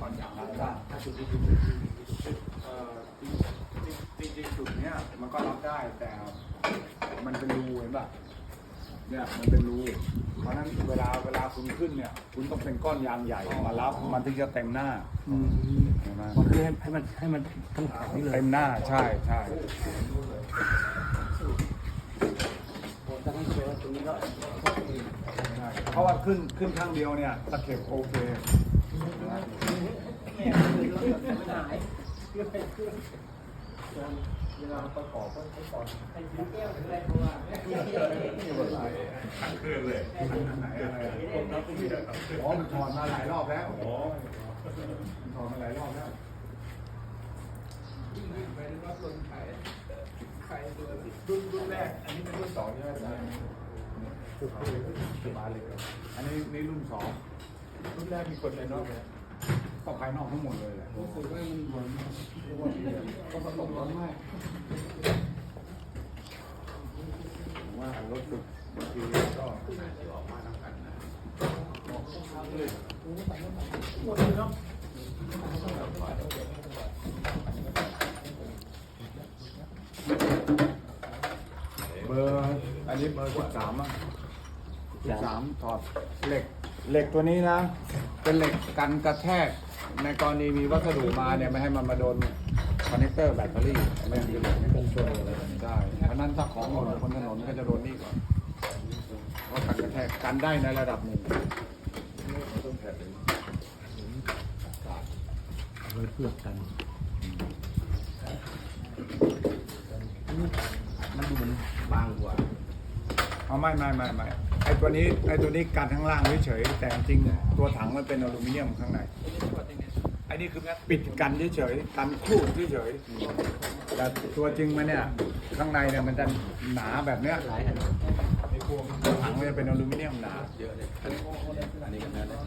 ก่อนจากนั้นถ้าจุดที่ชุดนี้มันก็รับได้แต่มันเป็นรูเห็นปะเนี่ยมันเป็นรูเพราะนั้นเวลาเวลาคุณขึ้นเนี่ย คุณต้องเป็นก้อนยางใหญ่มารับมันถึงจะเต็มหน้าให็ไหมันให้ให้มันให้มันทั้งแถวเลยเต็มหน้าใช่ใช่ จะให้เชื่อตรงนี้ก็เพราะว่าขึ้นขึ้นข้างเดียวเนี่ยตะเข็บโอเคเวลาประกอบก็ใช้ก่อนให้แก้วอะไรเพอันไหนอะไรอ่อ๋อมันถอนมาหลายรอบแล้วมันถอนมาหลายรอบแล้วรุ่ นรุ่นแรก อันนี้เป็นรุ่นสองใช่ไหมอาจารย์มาเลยอันนี้นี่รุ่นสองรุ่นแรกมีคนในนอกไหมก็ภายนอกทั้งหมดเลยแหละรู้สึกว่ามันเหมือนก็ผสมร้อนมากผมว่ารถฝึกบางทีก็หมดเลยเนาะ เบอร์ อันนี้เบอร์สิบสามอะสิบสามถอดเหล็ก เหล็กตัวนี้นะ เป็นเหล็กกันกระแทก ในกรณีมีวัสดุมาเนี่ยไม่ให้มันมาโดนคอนเนคเตอร์แบตเตอรี่อันนี้คือเหล็กเป็นชนเลยใช่เพราะฉะนั้นถ้าของหล่นบนถนนก็จะโดนนี่ก่อนเพราะกันกระแทกกันได้ในระดับหนึ่งไว้เพื่อกันมันดูเหมือนบางกว่า เอาไม่ไม่ไม่ไม่ไอตัวนี้ไอตัวนี้กันข้างล่างเฉยๆแต่จริงๆตัวถังมันเป็นอลูมิเนียมข้างในไอ้นี่คือปิดกันเฉยๆกันครูดเฉยๆแต่ตัวจริงมันเนี่ยข้างในเนี่ยมันจะหนาแบบเนี้ยหลายอันตัวถังมันจะเป็นอลูมิเนียมหนาเยอะเลยอันนี้กันนั่นเลย